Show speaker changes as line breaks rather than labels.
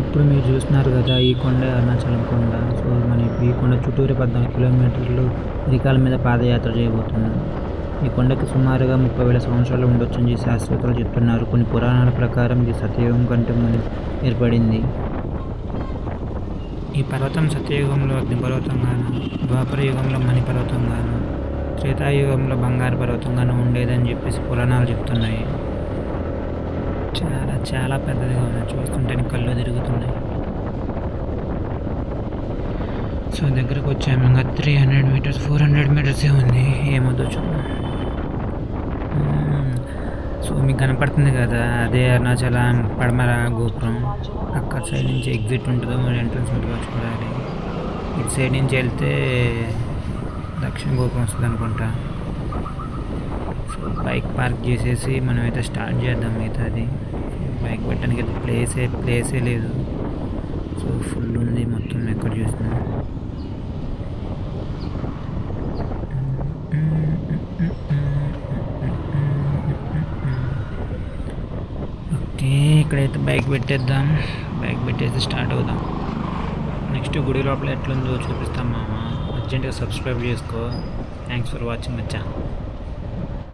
ఇప్పుడు మీరు చూస్తున్నారు కదా ఈ కొండ అరుణాచలం కొండ. సో మన ఈ కొండ చుట్టూరు పద్నాలుగు కిలోమీటర్లు రికాల మీద పాదయాత్ర చేయబోతున్నాం. ఈ కొండకి సుమారుగా ముప్పై వేల సంవత్సరాలు ఉండొచ్చని ఈ శాస్త్రవేత్తలు చెప్తున్నారు. కొన్ని పురాణాల ప్రకారం ఇది సత్యయుగం కంటే ముందు ఏర్పడింది. ఈ పర్వతం సత్యయుగంలో అగ్నిపర్వతంగాను ద్వాపర యుగంలో మణిపర్వతంగాను త్రేతాయుగంలో బంగారు పర్వతంగాను ఉండేదని చెప్పేసి పురాణాలు చెప్తున్నాయి. చాలా పెద్దదిగా ఉంది చూస్తుంటే కళ్ళు తిరుగుతున్నాయి. సో దగ్గరకు వచ్చాము ఇంకా three hundred metres four hundred మీటర్సే ఉంది? ఏమవుతుందో చూద్దాం. సో మీకు కనపడుతుంది కదా అదే అరుణాచలం పడమర గోపురం. అక్కడ సైడ్ నుంచి ఎగ్జిట్ ఉంటుందో మరి ఎంట్రన్స్ ఉంటుందో చూడాలి. ఇటు సైడ్ నుంచి వెళ్తే దక్షిణ గోపురం వస్తుంది అనుకుంటా. బైక్ పార్క్ చేసేసి మనం అయితే స్టార్ట్ చేద్దాం మిగతాది బైక్ పెట్టడానికి అయితే ప్లేసే ప్లేసే లేదు. సో ఫుల్ ఉంది మొత్తం ఎక్కడ చూసినా. ఓకే ఇక్కడైతే బైక్ పెట్టేద్దాం. బైక్ పెట్టేసి స్టార్ట్ అవుదాం. నెక్స్ట్ గుడి లోపల ఎట్లుందో చూపిస్తాం మామ. అర్జెంటుగా సబ్స్క్రైబ్ చేసుకో. థ్యాంక్స్ ఫర్ వాచింగ్ వచ్చా